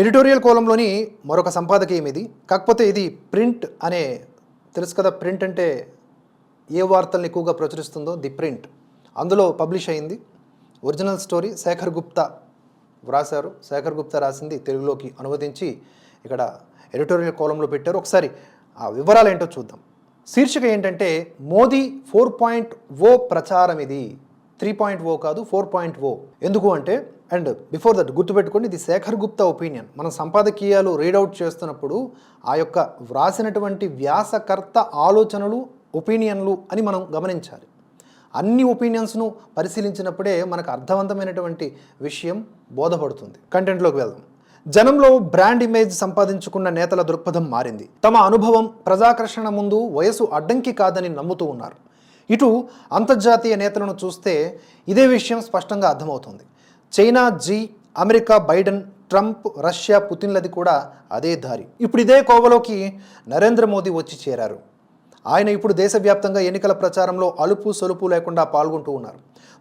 Editorial కోలంలోని మరొక సంపాదకీయం ఇది కాకపోతే ఇది ప్రింట్ అనే తెలుసు కదా ప్రింట్ అంటే ఏ వార్తలను ఎక్కువగా ప్రచురిస్తుందో? The print. అందులో పబ్లిష్ అయింది. ఒరిజినల్ స్టోరీ శేఖర్ గుప్తా వ్రాశారు. శేఖర్ గుప్తా రాసింది తెలుగులోకి అనువదించి ఇక్కడ ఎడిటోరియల్ కోలంలో పెట్టారు. ఒకసారి ఆ వివరాలు ఏంటో చూద్దాం. శీర్షిక ఏంటంటే మోదీ ఫోర్ పాయింట్ ఓ ప్రచారం ఇది. త్రీ పాయింట్ ఓ కాదు ఫోర్ పాయింట్ ఓ. ఎందుకు అంటే అండ్ బిఫోర్ దట్ గుర్తుపెట్టుకోండి ఇది శేఖర్ గుప్తా ఒపీనియన్ మనం సంపాదకీయాలు రీడౌట్ చేస్తున్నప్పుడు ఆ యొక్క వ్రాసినటువంటి వ్యాసకర్త ఆలోచనలు ఒపీనియన్లు అని మనం గమనించాలి. అన్ని ఒపీనియన్స్ను పరిశీలించినప్పుడే మనకు అర్థవంతమైనటువంటి విషయం బోధపడుతుంది. కంటెంట్లోకి వెళ్దాం. జనంలో బ్రాండ్ ఇమేజ్ సంపాదించుకున్న నేతల దృక్పథం మారింది. తమ అనుభవం ప్రజాకర్షణ ముందు వయసు అడ్డంకి కాదని నమ్ముతూ ఉన్నారు. ఇటు అంతర్జాతీయ నేతలను చూస్తే ఇదే విషయం స్పష్టంగా అర్థమవుతుంది. China Xi America Biden Trump Russia పుతిన్లది కూడా అదే దారి. ఇప్పుడు ఇదే కోవలోకి నరేంద్ర మోదీ వచ్చి చేరారు. ఆయన ఇప్పుడు దేశవ్యాప్తంగా ఎన్నికల ప్రచారంలో అలుపు సొలుపు లేకుండా పాల్గొంటూ ఉన్నారు.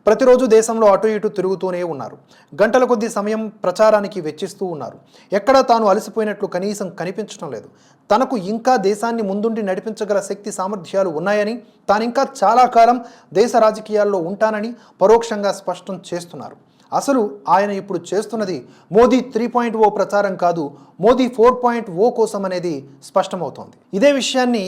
ప్రతిరోజు దేశంలో అటు ఇటు తిరుగుతూనే ఉన్నారు. గంటల కొద్ది సమయం ప్రచారానికి వెచ్చిస్తూ ఉన్నారు. ఎక్కడా తాను అలసిపోయినట్లు కనీసం కనిపించడం లేదు. తనకు ఇంకా దేశాన్ని ముందుండి నడిపించగల శక్తి సామర్థ్యాలు ఉన్నాయని తాను ఇంకా చాలా కాలం దేశ రాజకీయాల్లో ఉంటానని పరోక్షంగా స్పష్టం చేస్తున్నారు. అసలు ఆయన ఇప్పుడు చేస్తున్నది మోదీ త్రీ పాయింట్ ఓ ప్రచారం కాదు మోదీ ఫోర్ పాయింట్ ఓ కోసం అనేది స్పష్టమవుతోంది. ఇదే విషయాన్ని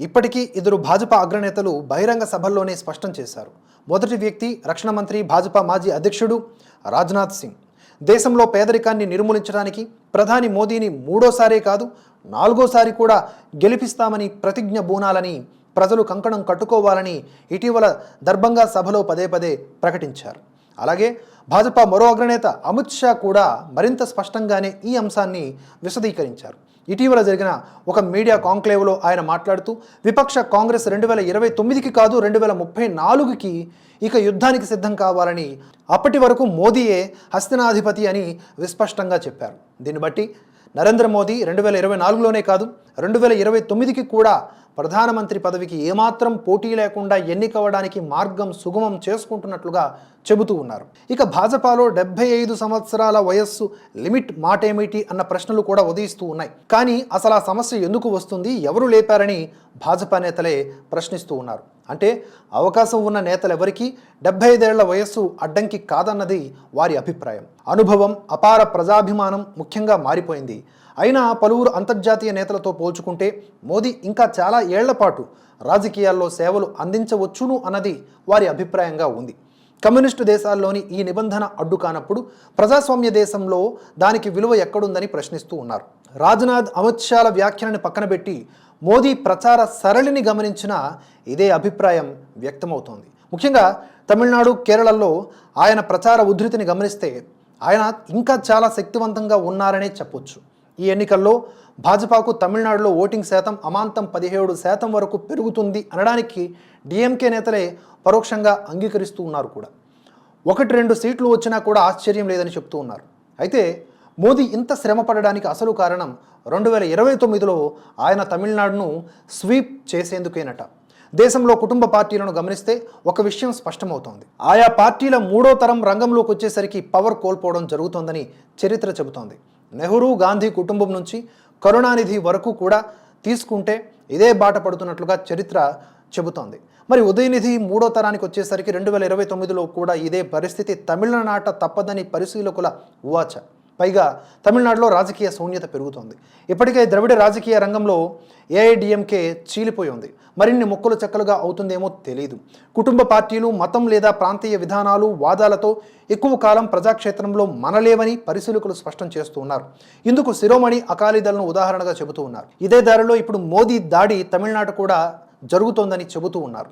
ఇప్పటికీ ఇద్దరు భాజపా అగ్రనేతలు బహిరంగ సభల్లోనే స్పష్టం చేశారు. మొదటి వ్యక్తి రక్షణ మంత్రి భాజపా మాజీ అధ్యక్షుడు రాజ్నాథ్ సింగ్. దేశంలో పేదరికాన్ని నిర్మూలించడానికి ప్రధాని మోదీని మూడోసారే కాదు నాలుగోసారి కూడా గెలిపిస్తామని ప్రతిజ్ఞ బూనాలని ప్రజలు కంకణం కట్టుకోవాలని ఇటీవల దర్భంగా సభలో పదే పదే ప్రకటించారు. అలాగే భాజపా మరో అగ్రనేత అమిత్ షా కూడా మరింత స్పష్టంగానే ఈ అంశాన్ని విశదీకరించారు. ఇటీవల జరిగిన ఒక మీడియా కాంక్లేవ్లో ఆయన మాట్లాడుతూ విపక్ష కాంగ్రెస్ రెండు వేల ఇరవై తొమ్మిదికి కాదు రెండు వేల ముప్పై నాలుగుకి ఇక యుద్ధానికి సిద్ధం కావాలని అప్పటి వరకు మోదీయే హస్తినాధిపతి అని విస్పష్టంగా చెప్పారు. దీన్ని బట్టి నరేంద్ర మోదీ రెండు వేల ఇరవై నాలుగులోనే కాదు రెండు వేల ఇరవై తొమ్మిదికి కూడా ప్రధానమంత్రి పదవికి ఏమాత్రం పోటీ లేకుండా ఎన్నికవడానికి మార్గం సుగమం చేసుకుంటున్నట్లుగా చెబుతూ ఉన్నారు. ఇక భాజపాలో డెబ్బై ఐదు సంవత్సరాల వయస్సు లిమిట్ మాటేమిటి అన్న ప్రశ్నలు కూడా ఉదయిస్తూ ఉన్నాయి. కానీ అసలు ఆ సమస్య ఎందుకు వస్తుంది? ఎవరు లేపారని భాజపా నేతలే ప్రశ్నిస్తూ ఉన్నారు. అంటే అవకాశం ఉన్న నేతలు డెబ్బై ఐదేళ్ళ వయస్సు అడ్డంకి కాదన్నది వారి అభిప్రాయం. అనుభవం అపార ప్రజాభిమానం ముఖ్యంగా మారిపోయింది. అయినా పలువురు అంతర్జాతీయ నేతలతో పోల్చుకుంటే మోదీ ఇంకా చాలా ఏళ్ళ పాటు రాజకీయాల్లో సేవలు అందించవచ్చును అన్నది వారి అభిప్రాయంగా ఉంది. కమ్యూనిస్టు దేశాల్లోని ఈ నిబంధన అడ్డు కానప్పుడు ప్రజాస్వామ్య దేశంలో దానికి విలువ ఎక్కడుందని ప్రశ్నిస్తూ ఉన్నారు. రాజ్నాథ్ అమిత్ షాల వ్యాఖ్యలను పక్కన పెట్టి మోదీ ప్రచార సరళిని గమనించిన ఇదే అభిప్రాయం వ్యక్తమవుతోంది. ముఖ్యంగా తమిళనాడు కేరళలో ఆయన ప్రచార ఉధృతిని గమనిస్తే ఆయన ఇంకా చాలా శక్తివంతంగా ఉన్నారనే చెప్పొచ్చు. ఈ ఎన్నికల్లో భాజపాకు తమిళనాడులో ఓటింగ్ శాతం అమాంతం పదిహేడు శాతం వరకు పెరుగుతుంది అనడానికి డిఎంకే నేతలే పరోక్షంగా అంగీకరిస్తూ ఉన్నారు కూడా. ఒకటి రెండు సీట్లు వచ్చినా కూడా ఆశ్చర్యం లేదని చెప్తూ ఉన్నారు. అయితే మోదీ ఇంత శ్రమ పడడానికి అసలు కారణం రెండు వేల ఇరవై తొమ్మిదిలో ఆయన తమిళనాడును స్వీప్ చేసేందుకేనట. దేశంలో కుటుంబ పార్టీలను గమనిస్తే ఒక విషయం స్పష్టమవుతోంది. ఆయా పార్టీల మూడో తరం రంగంలోకి వచ్చేసరికి పవర్ కోల్పోవడం జరుగుతోందని చరిత్ర చెబుతోంది. నెహ్రూ గాంధీ కుటుంబం నుంచి కరుణానిధి వరకు కూడా తీసుకుంటే ఇదే బాట పడుతున్నట్లుగా చరిత్ర చెబుతోంది. మరి ఉదయనిధి మూడో తరానికి వచ్చేసరికి రెండు వేల ఇరవై తొమ్మిదిలో కూడా ఇదే పరిస్థితి తమిళనాట తప్పదని పరిశీలకుల ఉవాచ పైగా తమిళనాడులో రాజకీయ శూన్యత పెరుగుతోంది. ఇప్పటికే ద్రవిడ రాజకీయ రంగంలో ఏఐడిఎంకే చీలిపోయి ఉంది మరిన్ని మొక్కలు చెక్కలుగా అవుతుందేమో తెలియదు కుటుంబ పార్టీలు మతం లేదా ప్రాంతీయ విధానాలు వాదాలతో ఎక్కువ కాలం ప్రజాక్షేత్రంలో మనలేవని పరిశీలకులు స్పష్టం చేస్తూ ఉన్నారు. ఇందుకు శిరోమణి అకాలీదళను ఉదాహరణగా చెబుతూ ఉన్నారు. ఇదే దారిలో ఇప్పుడు మోదీ దాడి తమిళనాడు కూడా జరుగుతోందని చెబుతూ ఉన్నారు.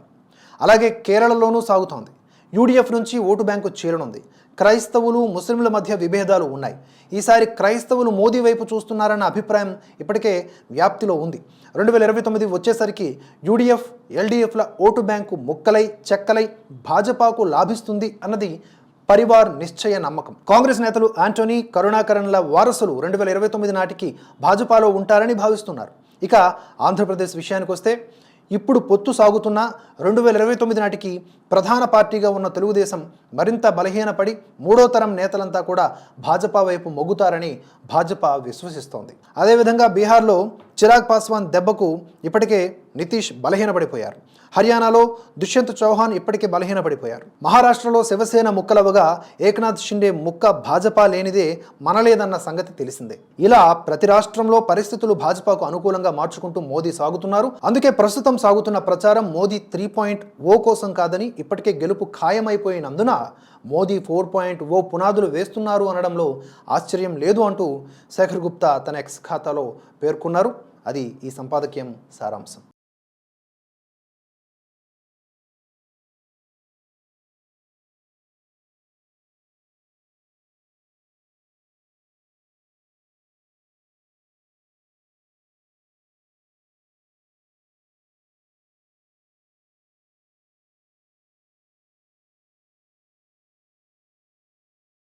అలాగే కేరళలోనూ సాగుతోంది. యూడిఎఫ్ నుంచి ఓటు బ్యాంకు చేరనుంది క్రైస్తవులు ముస్లింల మధ్య విభేదాలు ఉన్నాయి. ఈసారి క్రైస్తవులు మోదీ వైపు చూస్తున్నారన్న అభిప్రాయం ఇప్పటికే వ్యాప్తిలో ఉంది. రెండు వేల ఇరవై తొమ్మిది వచ్చేసరికి యూడిఎఫ్ ఎల్డీఎఫ్ల ఓటు బ్యాంకు ముక్కలై చెక్కలై భాజపాకు లాభిస్తుంది అన్నది పరివార్ నిశ్చయ నమ్మకం. కాంగ్రెస్ నేతలు ఆంటోనీ కరుణాకరణ్ల వారసులు రెండు వేల ఇరవై తొమ్మిది నాటికి భాజపాలో ఉంటారని భావిస్తున్నారు. ఇక ఆంధ్రప్రదేశ్ విషయానికి వస్తే ఇప్పుడు పొత్తు సాగుతున్న రెండు వేల ఇరవై తొమ్మిది నాటికి ప్రధాన పార్టీగా ఉన్న తెలుగుదేశం మరింత బలహీనపడి మూడో తరం నేతలంతా కూడా భాజపా వైపు మొగ్గుతారని భాజపా విశ్వసిస్తోంది. అదేవిధంగా బీహార్లో చిరాగ్ పాస్వాన్ దెబ్బకు ఇప్పటికే నితీష్ బలహీనపడిపోయారు. హర్యానాలో దుష్యంత్ చౌహాన్ ఇప్పటికే బలహీనపడిపోయారు. మహారాష్ట్రలో శివసేన ముక్కలవగా ఏక్నాథ్ షిండే ముక్క భాజపా లేనిదే మనలేదన్న సంగతి తెలిసిందే. ఇలా ప్రతి రాష్ట్రంలో పరిస్థితులు భాజపాకు అనుకూలంగా మార్చుకుంటూ మోదీ సాగుతున్నారు. అందుకే ప్రస్తుతం సాగుతున్న ప్రచారం మోదీ త్రీ పాయింట్ ఓ కోసం కాదని ఇప్పటికే గెలుపు ఖాయమైపోయినందున మోదీ ఫోర్ పాయింట్ ఓ పునాదులు వేస్తున్నారు అనడంలో ఆశ్చర్యం లేదు అంటూ శేఖర్ గుప్తా తన ఎక్స్ ఖాతాలో పేర్కొన్నారు. అది ఈ సంపాదకీయం సారాంశం.